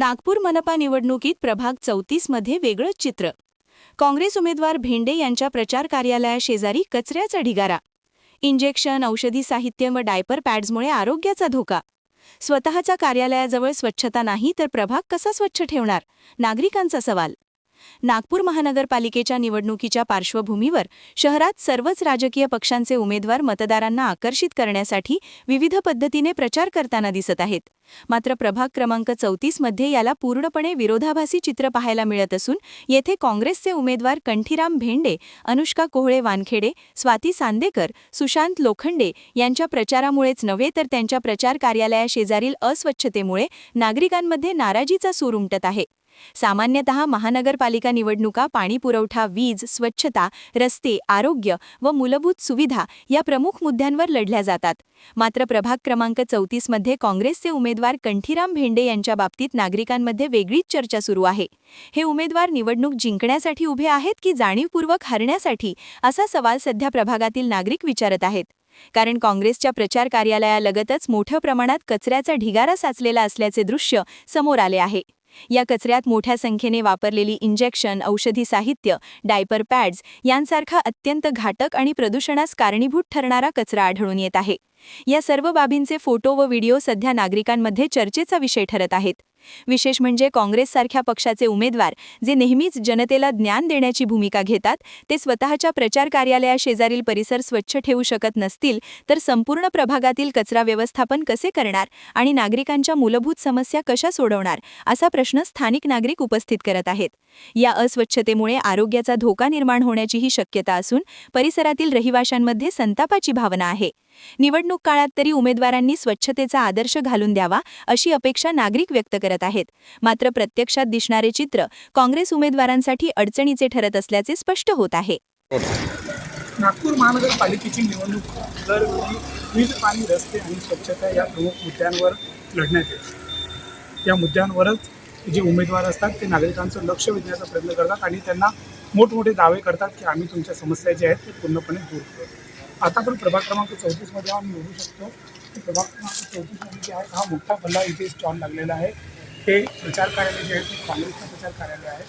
नागपूर मनपा निवडणुकीत प्रभाग चौतीसमध्ये वेगळंच चित्र. काँग्रेस उमेदवार भेंडे यांच्या प्रचार कार्यालयाशेजारी कचऱ्याचा ढिगारा. इंजेक्शन औषधी साहित्य व डायपर पॅड्समुळे आरोग्याचा धोका. स्वतःच्या कार्यालयाजवळ स्वच्छता नाही तर प्रभाग कसा स्वच्छ ठेवणार? नागरिकांचा सवाल. नागपूर महानगरपालिकेच्या निवडणुकीच्या पार्श्वभूमीवर शहरात सर्वच राजकीय पक्षांचे उमेदवार मतदारांना आकर्षित करण्यासाठी विविध पद्धतीने प्रचार करताना दिसत आहेत. मात्र प्रभाग क्रमांक चौतीसमध्ये याला पूर्णपणे विरोधाभासी चित्र पाहायला मिळत असून येथे काँग्रेसचे उमेदवार कंठीराम भेंडे अनुष्का कोहळे वानखेडे स्वाती सांदेकर सुशांत लोखंडे यांच्या प्रचारामुळेच नव्हे तर त्यांच्या प्रचार कार्यालयाशेजारील अस्वच्छतेमुळे नागरिकांमध्ये नाराजीचा सूर उमटत आहे. सामान्यतः महानगरपालिका निवडणुका पाणीपुरवठा वीज स्वच्छता रस्ते आरोग्य व मूलभूत सुविधा या प्रमुख मुद्द्यांवर लढल्या जातात. मात्र प्रभाग क्रमांक चौतीसमध्ये काँग्रेसचे उमेदवार कंठीराम भेंडे यांच्या बाबतीत नागरिकांमध्ये वेगळीच चर्चा सुरू आहे. हे उमेदवार निवडणूक जिंकण्यासाठी उभे आहेत की जाणीवपूर्वक हरण्यासाठी? असा सवाल सध्या प्रभागातील नागरिक विचारत आहेत. कारण काँग्रेसच्या प्रचार कार्यालयालगतच मोठ्या प्रमाणात कचऱ्याचा ढिगारा साचलेला असल्याचे दृश्य समोर आले आहे. या कचऱ्यात मोठ्या संख्येने वापरलेली इंजेक्शन औषधी साहित्य डायपर पॅड्स यांसारखा अत्यंत घातक आणि प्रदूषणास कारणीभूत ठरणारा कचरा आढळून येत आहे. या सर्व बाबींचे फोटो व व्हिडिओ सध्या नागरिकांमध्ये चर्चेचा विषय ठरत आहेत. विशेष म्हणजे काँग्रेससारख्या पक्षाचे उमेदवार जे नेहमीच जनतेला ज्ञान देण्याची भूमिका घेतात ते स्वतःच्या प्रचार कार्यालयाशेजारील परिसर स्वच्छ ठेवू शकत नसतील तर संपूर्ण प्रभागातील कचरा व्यवस्थापन कसे करणार आणि नागरिकांच्या मूलभूत समस्या कशा सोडवणार असा प्रश्न स्थानिक नागरिक उपस्थित करत आहेत. या अस्वच्छतेमुळे आरोग्याचा धोका निर्माण होण्याचीही शक्यता असून परिसरातील रहिवाशांमध्ये संतापाची भावना आहे. निवडणूक काळात तरी उमेदवारांनी स्वच्छतेचा आदर्श घालून द्यावा अशी अपेक्षा नागरिक व्यक्त करत आहेत. मात्र प्रत्यक्षात दिसणारे चित्र काँग्रेस उमेदवारांसाठी अडचणीचे ठरत असल्याचे स्पष्ट होत आहे. नागपूर महानगरपालिकेची निवडणूक दरवेळी वीज पाणी रस्ते आणि स्वच्छता या प्रमुख मुद्द्यांवर लढण्यात येते या मुद्द्यांवरच जे उमेदवार असतात ते नागरिकांचं लक्ष वेधण्याचा प्रयत्न करतात आणि त्यांना मोठमोठे दावे करतात की आम्ही तुमच्या समस्या ज्या आहेत ते पूर्णपणे दूर करू. आता पण प्रभाग क्रमांक चौतीसमध्ये आम्ही निवडू शकतो की प्रभाग क्रमांक चौतीसमध्ये जे आहे हा मोठा भल्ला इथे स्टॉल लागलेला आहे. हे प्रचार कार्यालय जे आहे ते काँग्रेसचं प्रचार कार्यालय आहे.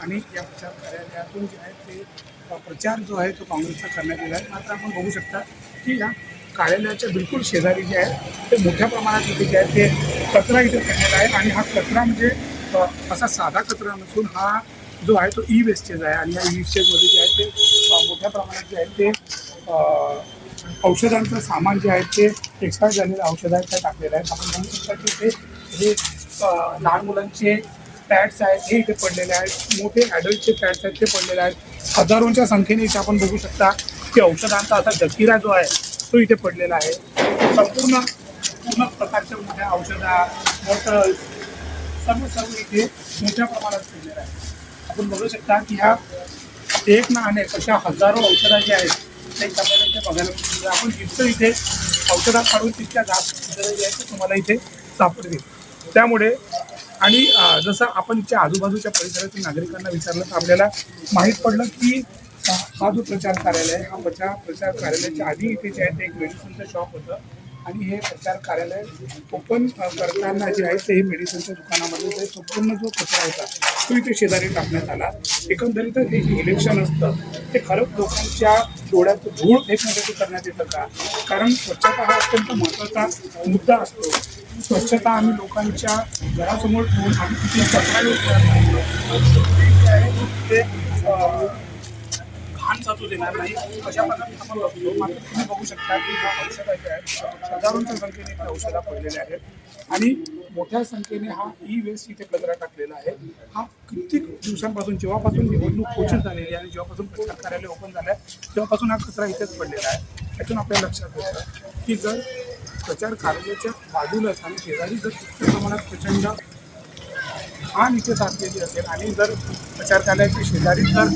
आणि या प्रचार कार्यालयातून जे आहे ते प्रचार जो आहे तो काँग्रेसचा करण्यात येत आहे. मात्र आपण बघू शकता की या कार्यालयाच्या बिलकुल शेजारी जे आहे ते मोठ्या प्रमाणात इथे जे आहे ते कचरा इथे करण्यात आहे. आणि हा कचरा म्हणजे असा साधा कचरा नसून हा जो आहे तो ई वेस्टेज आहे. आणि या ई वेस्टेजमध्ये जे आहे ते मोठ्या प्रमाणात जे आहे ते औषधांचं सामान जे आहे ते एक्सपायर झालेलं औषध आहे त्या टाकलेलं आहे. आपण म्हणू शकता की ते हे लहान मुलांचे पॅड्स आहेत हे इथे पडलेले आहेत. मोठे ॲडल्टचे पॅड्स आहेत ते पडलेले आहेत. हजारोंच्या संख्येने इथे आपण बघू शकता की औषधांचा असा जकिरा जो आहे तो इथे पडलेला आहे. संपूर्ण पूर्ण प्रकारच्या मोठ्या औषधा बॉटल्स सर्व सर्व इथे मोठ्या प्रमाणात पडलेलं आहे. आपण बघू शकता की ह्या एक ना अनेक अशा हजारो औषधा जे आहेत ते आपल्याला बघायला मिळतील. आपण जितकं इथे औषधा काढून तितक्या जास्त औषधं तुम्हाला इथे सापडतील. त्यामुळे आणि जसं आपण इथच्या आजूबाजूच्या परिसरातील नागरिकांना विचारलं तर आपल्याला माहीत पडलं की हा जो प्रचार कार्यालय हा प्रचार प्रचार कार्यालयाच्या आधी इथे जे आहे ते एक मेडिसिनचं शॉप होतं. आणि हे प्रचार कार्यालय ओपन करताना जे आहे ते हे मेडिसिनच्या दुकानामध्ये ते संपूर्ण जो कचरा होता तो इथे शेजारी टाकण्यात आला. एकंदरीतच हे जे इलेक्शन असतं ते खरंच लोकांच्या डोळ्यात धूळ फेकण्यासाठी करण्यात येतं का? कारण स्वच्छता हा अत्यंत महत्त्वाचा मुद्दा असतो. स्वच्छता आम्ही लोकांच्या घरासमोर ठेवून आम्ही किती कचरा यूज ते अं, देणार नाही. अशा प्रकारे आपण बघतो मात्र तुम्ही बघू शकता की ह्या आहेत हजारोंच्या संख्येने इथे औषधा पडलेल्या आहेत. आणि मोठ्या संख्येने हा ई वेस्ट इथे कचरा टाकलेला आहे. हा कित्येक दिवसांपासून जेव्हापासून निवडणूक घोषित झालेली आहे आणि जेव्हापासून प्रचार कार्यालय ओपन झालं आहे तेव्हापासून हा कचरा इथेच पडलेला आहे. यातून आपल्या लक्षात येतं की जर प्रचार कार्यालयाच्या बाजूलाच आणि शेजारी जर तितक्या प्रमाणात प्रचंड हा इथे साधलेली असेल आणि जर प्रचारकालयाचे शेजारी जर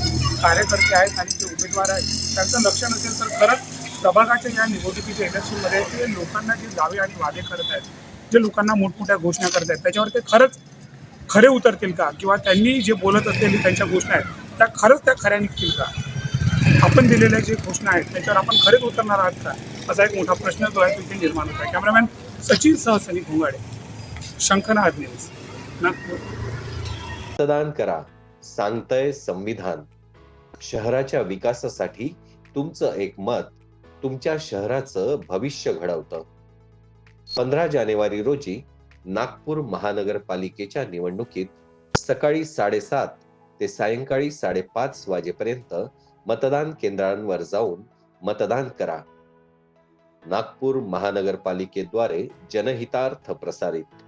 कार्यकर्ते आहेत आणि जे उमेदवार आहेत त्यांचं लक्ष नसेल तर खरंच प्रभागाच्या या निवडणुकीच्या इलेक्शनमध्ये ते लोकांना जे दावे आणि वादे करत आहेत जे लोकांना मोठमोठ्या घोषणा करत आहेत त्याच्यावर ते खरंच खरे उतरतील का? किंवा त्यांनी जे बोलत असलेली त्यांच्या घोषणा आहेत त्या खरंच त्या खऱ्या निघतील का? आपण दिलेल्या जे घोषणा आहेत त्याच्यावर आपण खरेच उतरणार आहात का? असा एक मोठा प्रश्न जो आहे तिथे निर्माण होत आहे. Cameraman Sachin Sahasani Ghongade Shankhnath news. मतदान करा सांगतय संविधान. शहराच्या विकासासाठी तुमचं एक मत तुमच्या शहराचं भविष्य घडवतं. पंधरा जानेवारी रोजी नागपूर महानगरपालिकेच्या निवडणुकीत सकाळी साडेसात ते सायंकाळी साडेपाच वाजेपर्यंत मतदान केंद्रांवर जाऊन मतदान करा. नागपूर महानगरपालिकेद्वारे जनहितार्थ प्रसारित.